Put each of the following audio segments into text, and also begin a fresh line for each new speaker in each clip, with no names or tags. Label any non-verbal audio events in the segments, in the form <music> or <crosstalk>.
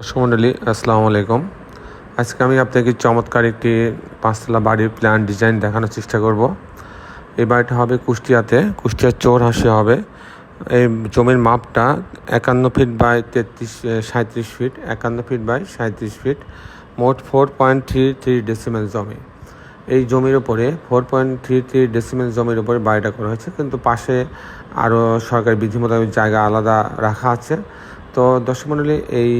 দর্শকমণ্ডলী আসসালামু আলাইকুম। আজকে আমি আপনাকে চমৎকার একটি পাঁচতলা বাড়ির প্ল্যান ডিজাইন দেখানোর চেষ্টা করব। এই বাড়িটা হবে কুষ্টিয়াতে, কুষ্টিয়ার চোর হাসি হবে। এই জমির মাপটা একান্ন ফিট বাই তেত্রিশ সাঁত্রিশ ফিট একান্ন ফিট বাই সাঁত্রিশ ফিট মোট four point three three decimal জমি। এই জমির উপরে four point three three decimal জমির ওপরে বাড়িটা করা হয়েছে, কিন্তু পাশে আরও সরকারি বিধি মোতাবেক জায়গা আলাদা রাখা আছে। তো দর্শক মণ্ডলী এই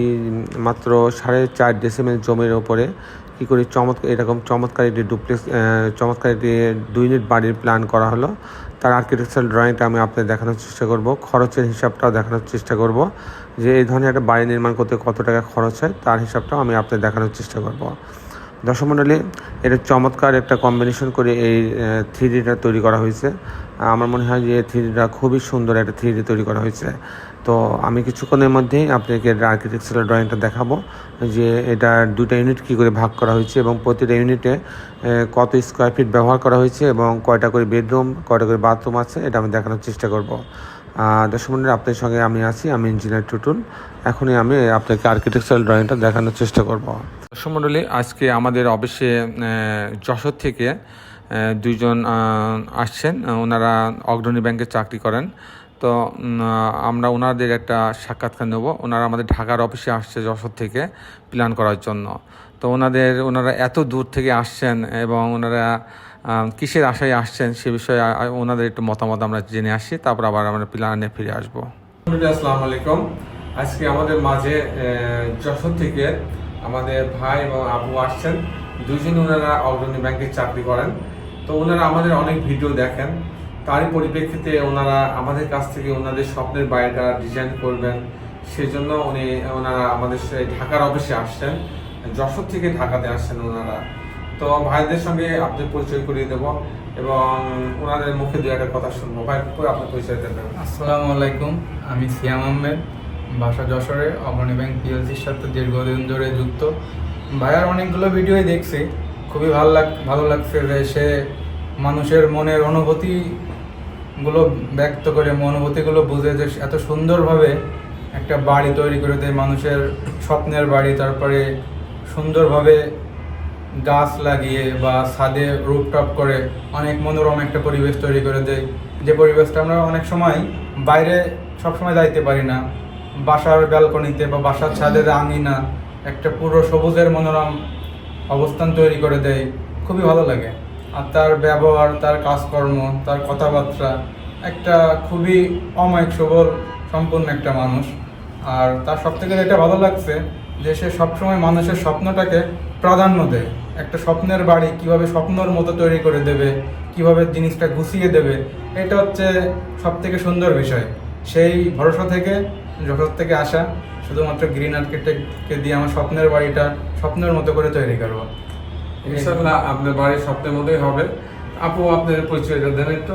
মাত্র সাড়ে চার ডেসিমেল জমির ওপরে কী করে চমৎকার এরকম চমৎকার একটি ডুপ্লেক্স চমৎকার একটি দুই ইউনিট বাড়ির প্ল্যান করা হলো। তার আর্কিটেকচারাল ড্রয়িংটা আমি আপনাদের দেখানোর চেষ্টা করব। খরচের হিসাবটাও দেখানোর চেষ্টা করব যে এই ধরনের একটা বাড়ি নির্মাণ করতে কত টাকা খরচ হয়, তার হিসাবটাও আমি আপনাদের দেখানোর চেষ্টা করব। দর্শক মণ্ডলী এটা চমৎকার একটা কম্বিনেশন করে এই থ্রি ডিটা তৈরি করা হয়েছে। আমার মনে হয় যে থ্রিডিটা খুবই সুন্দর একটা থ্রিডি তৈরি করা হয়েছে। তো আমি কিছুক্ষণের মধ্যেই আপনাকে আর্কিটেকচারাল ড্রয়িংটা দেখাবো যে এটা দুটা ইউনিট কী করে ভাগ করা হয়েছে এবং প্রতিটা ইউনিটে কত স্কোয়ার ফিট ব্যবহার করা হয়েছে এবং কয়টা করে বেডরুম, কয়টা করে বাথরুম আছে, এটা আমি দেখানোর চেষ্টা করব। দর্শক মন্ডলী আপনার সঙ্গে আমি আছি, আমি ইঞ্জিনিয়ার টুটুল। এখনই আমি আপনাকে আর্কিটেকচারাল ড্রয়িংটা দেখানোর চেষ্টা করব। দর্শক মন্ডলী, আজকে আমাদের অফিসে যশোর থেকে দুইজন আসছেন। ওনারা অগ্রণী ব্যাংকে চাকরি করেন। তো আমরা ওনাদের একটা সাক্ষাৎকার নেব। ওনারা আমাদের ঢাকার অফিসে আসছে যশোর থেকে প্ল্যান করার জন্য। তো ওনাদের, ওনারা এত দূর থেকে আসছেন এবং ওনারা কিসের আশায় আসছেন সে বিষয়ে ওনাদের একটু মতামত আমরা জেনে আসি। তারপর আবার আমরা প্ল্যানে ফিরে আসব। আসসালামু আলাইকুম। আজকে আমাদের মাঝে যশোর থেকে আমাদের ভাই এবং আবু আসছেন। দুজন ওনারা অগ্রণী ব্যাংকে চাকরি করেন। তো ওনারা আমাদের অনেক ভিডিও দেখেন। তারই পরিপ্রেক্ষিতে ওনারা আমাদের কাছ থেকে ওনাদের স্বপ্নের বাড়িটা ডিজাইন করবেন। সেজন্য উনি, ওনারা আমাদের ঢাকার অফিসে আসছেন। যশোর থেকে ঢাকাতে আসছেন ওনারা। তো ভাইদের সঙ্গে আপনাদের পরিচয় করিয়ে দেব এবং ওনাদের মুখে দু একটা কথা শুনব। ভাই আপনার পরিচয় দেবেন?
আসসালামু আলাইকুম। আমি সিয়াম আহমেদ, বাসা যশোরে, অগ্রণী ব্যাংক পিএলসির সাথে দীর্ঘদিন ধরে যুক্ত। ভাইয়ার অনেকগুলো ভিডিওই দেখছি। খুবই ভালো লাগ, ভালো লাগছে যে সে মানুষের মনের অনুভূতিগুলো ব্যক্ত করে অনুভূতিগুলো বুঝে যে এত সুন্দরভাবে একটা বাড়ি তৈরি করে দেয়, মানুষের স্বপ্নের বাড়ি, তারপরে সুন্দরভাবে গাছ লাগিয়ে বা ছাদে রুপটপ করে অনেক মনোরম একটা পরিবেশ তৈরি করে দেয়। যে পরিবেশটা আমরা অনেক সময় বাইরে সবসময় যাইতে পারি না। বাসার ব্যালকনিতে বা বাসার ছাদের আঙিনা, একটা পুরো সবুজের মনোরম অবস্থান তৈরি করে দেয়, খুবই ভালো লাগে। আর তার ব্যবহার, তার কাজকর্ম, তার কথাবার্তা একটা খুবই অমায়িক, সবল, সম্পূর্ণ একটা মানুষ। আর তার সব থেকে যেটা ভালো লাগছে যে সে সবসময় মানুষের স্বপ্নটাকে প্রাধান্য দেয়। একটা স্বপ্নের বাড়ি কীভাবে স্বপ্নর মতো তৈরি করে দেবে, কীভাবে জিনিসটা গুছিয়ে দেবে, এটা হচ্ছে সব থেকে সুন্দর বিষয়। সেই ভরসা থেকে, যশোর থেকে আসা শুধুমাত্র গ্রিন আর্কিটেক্টকে দিয়ে আমার স্বপ্নের বাড়িটা স্বপ্নের মতো করে তৈরি করব।
ইনশাআল্লাহ আপনার বাড়ির স্বপ্নের মধ্যেই হবে। আপু আপনার পরিচয়টা দেন একটু।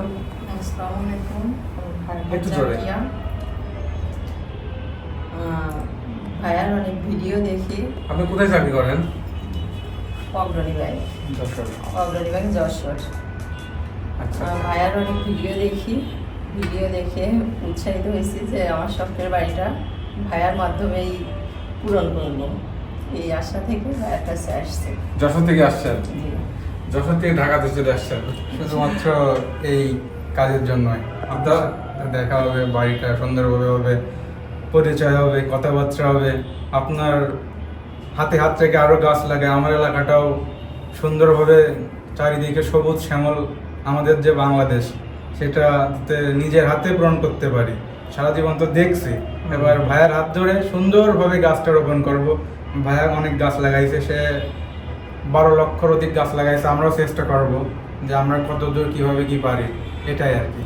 একটু জোরে।
ভাইয়ার অনেক ভিডিও দেখি।
আপনি কোথায় চাকরি করেন?
অগ্রণী ব্যাংক। অগ্রণী ব্যাংক যশোর।
আচ্ছা।
ভাইয়ার অনেক ভিডিও দেখি। ভিডিও দেখে উৎসাহিত হয়েছি যে আমার স্বপ্নের বাড়িটা ভাইয়ার মাধ্যমেই পূরণ করব। এই আশা থেকে ভাইয়ার কাছে আসছে।
যশোর থেকে আসছেন। যশোর থেকে ঢাকাতে চলে আসছেন
শুধুমাত্র এই কাজের জন্যই। আপনার দেখা হবে বাড়িটা সুন্দরভাবে হবে পরিচয় হবে কথাবার্তা হবে। আপনার হাতে হাত রেখে আরও গাছ লাগে আমার এলাকাটাও সুন্দরভাবে চারিদিকে সবুজ শ্যামল আমাদের যে বাংলাদেশ সেটা যাতে নিজের হাতে পূরণ করতে পারি। সারা জীবন তো দেখছি। এবার ভাইয়ের হাত ধরে সুন্দরভাবে গাছটা রোপণ করব। ভাইয়া অনেক গাছ লাগাইছে, সে বারো লক্ষর অধিক গাছ লাগাইছে, আমরাও চেষ্টা করব যে আমরা কত দূর কীভাবে কী পারি, এটাই আর কি।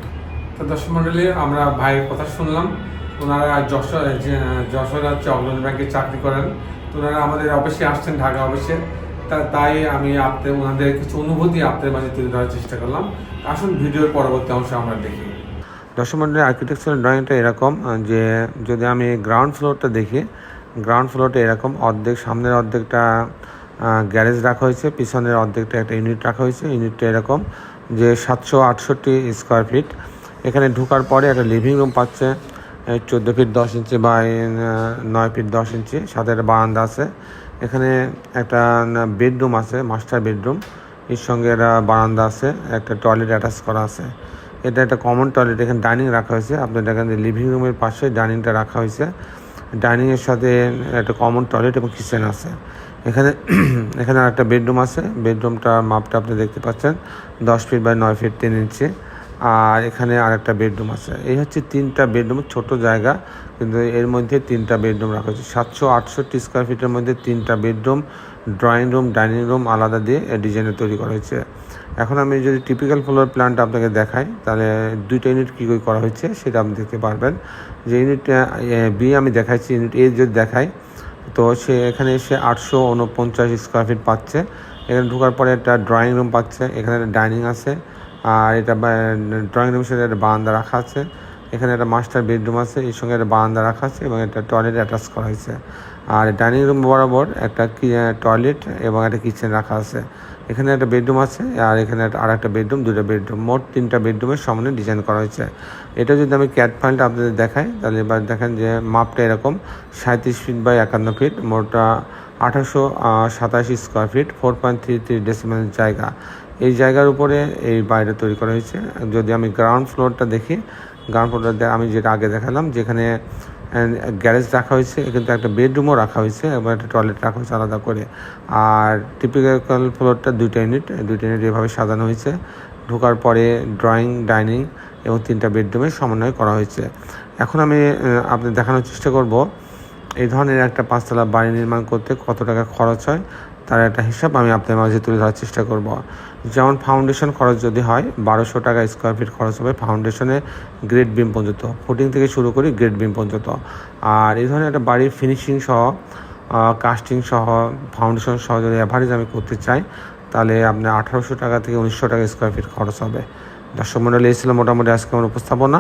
তো দর্শক মন্ডলী, আমরা ভাইয়ের কথা শুনলাম। ওনারা যশোর যশোরে হচ্ছে অগ্রণী ব্যাংকে চাকরি করেন। তো ওনারা আমাদের অফিসে আসছেন, ঢাকা অফিসে। তা, তাই আমি আপনাদের, ওনাদের কিছু অনুভূতি আপনাদের মাঝে তুলে ধরার চেষ্টা করলাম। আসুন, ভিডিওর পরবর্তী অংশ আমরা দেখি। দর্শক মন্ডলী আর্কিটেকচারাল ড্রয়িংটা এরকম যে যদি আমি গ্রাউন্ড ফ্লোরটা দেখি গ্রাউন্ড ফ্লোরটা এরকম অর্ধেক, সামনের অর্ধেকটা গ্যারেজ রাখা হয়েছে, পিছনের অর্ধেকটা একটা ইউনিট রাখা হয়েছে ইউনিটটা এরকম যে সাতশো আটষট্টি স্কোয়ার ফিট এখানে ঢুকার পরে একটা লিভিং রুম পাচ্ছে চোদ্দ ফিট দশ ইঞ্চি বাই নয় ফিট দশ ইঞ্চি, সাথে একটা বারান্দা আছে। এখানে একটা বেডরুম আছে মাস্টার বেডরুম এর সঙ্গে একটা বারান্দা আছে, একটা টয়লেট অ্যাটাচ করা আছে। এটা একটা কমন টয়লেট এখানে ডাইনিং রাখা হয়েছে। আপনার দেখেন লিভিং রুমের পাশে ডাইনিংটা রাখা হয়েছে। ডাইনিংয়ের সাথে একটা কমন টয়লেট এবং কিচেন আছে। এখানে <clears throat> এখানে আর একটা বেডরুম আছে বেডরুমটার মাপটা আপনি দেখতে পাচ্ছেন, দশ ফিট বাই নয় ফিট তিন ইঞ্চি আর এখানে আর একটা বেডরুম আছে। এই হচ্ছে তিনটা বেডরুম ছোট জায়গা, কিন্তু এর মধ্যে তিনটা বেডরুম রাখা হয়েছে। সাতশো আটষট্টি স্কোয়ার ফিটের মধ্যে তিনটা bedroom drawing room dining room আলাদা দিয়ে ডিজাইনে তৈরি করা হয়েছে। এখন আমি যদি টিপিক্যাল ফ্লোর প্ল্যানটা আপনাকে দেখাই, তাহলে দুইটা ইউনিট কী করে করা হয়েছে সেটা আপনি দেখতে পারবেন। যে ইউনিট বি আমি দেখাচ্ছি ইউনিট এ যদি দেখাই, তো সে এখানে এসে আটশো উনপঞ্চাশ স্কোয়ার ফিট পাচ্ছে। এখানে ঢোকার পরে একটা ড্রয়িং রুম পাচ্ছে, এখানে একটা ডাইনিং আছে, আর এটা ড্রয়িং রুমের সাথে একটা বারান্দা রাখা আছে। এখানে একটা মাস্টার বেডরুম আছে, এর সঙ্গে একটা বারান্দা রাখা আছে এবং একটা টয়লেট অ্যাটাচ করা হয়েছে। আর ডাইনিং রুম বরাবর একটা টয়লেট এবং একটা কিচেন রাখা আছে। এখানে একটা বেডরুম আছে আর এখানে আর একটা বেডরুম, দুটো বেডরুম। মোট তিনটা বেডরুমের সামনে ডিজাইন করা হয়েছে। এটা যদি আমি ক্যাট ফাইলটা আপনাদের দেখাই, তাহলে এবার দেখেন যে মাপটা এরকম। সাঁত্রিশ ফিট বাই একান্ন ফিট মোটটা আঠারোশো সাতাশি square feet, four point three three decimal জায়গা। এই জায়গার উপরে এই বাড়িটা তৈরি করা হয়েছে। যদি আমি গ্রাউন্ড ফ্লোরটা দেখি, গ্রাউন্ড ফ্লোরটা আমি যেটা আগে দেখালাম, যেখানে গ্যারেজ রাখা হয়েছে কিন্তু একটা বেডরুমও রাখা হয়েছে, এবং একটা টয়লেট রাখা হয়েছে আলাদা করে। আর টিপিক্যাল ফ্লোরটা দুইটা ইউনিট দুইটা ইউনিট এভাবে সাজানো হয়েছে। ঢোকার পরে ড্রয়িং ডাইনিং এবং তিনটা বেডরুমের সমন্বয় করা হয়েছে। এখন আমি আপনি দেখানোর চেষ্টা করব, এই ধরনের একটা পাঁচতলা বাড়ি নির্মাণ করতে কত টাকা খরচ হয় তার একটা হিসাব আমি আপনার মাঝে তুলে ধরার চেষ্টা করব। যেমন ফাউন্ডেশন খরচ যদি হয়, বারোশো টাকা স্কোয়ার ফিট খরচ হবে ফাউন্ডেশনে গ্রেড বিম পর্যন্ত। ফুটিং থেকে শুরু করি গ্রেড বিম পর্যন্ত। আর এই ধরনের একটা বাড়ির ফিনিশিং সহ কাস্টিং সহ ফাউন্ডেশন সহ যদি অ্যাভারেজ আমি করতে চাই, তাহলে আপনার আঠারোশো টাকা থেকে উনিশশো টাকা স্কোয়ার ফিট খরচ হবে। দর্শক মন্ডলী, এই ছিল মোটামুটি আজকে আমার উপস্থাপনা।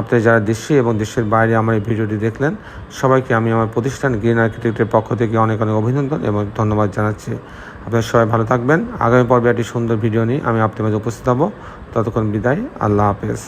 আপনি যারা দেশে এবং দেশের বাইরে আমার এই ভিডিওটি দেখলেন, সবাইকে আমি আমার প্রতিষ্ঠান গ্রিন আর্কিটেক্টের পক্ষ থেকে অনেক অনেক অভিনন্দন এবং ধন্যবাদ জানাচ্ছি। আপনারা সবাই ভালো থাকবেন। আগামী পর্বে একটি সুন্দর ভিডিও নিয়ে আমি আপনার মাঝে উপস্থিত হব। ততক্ষণ বিদায়। আল্লাহ হাফেজ।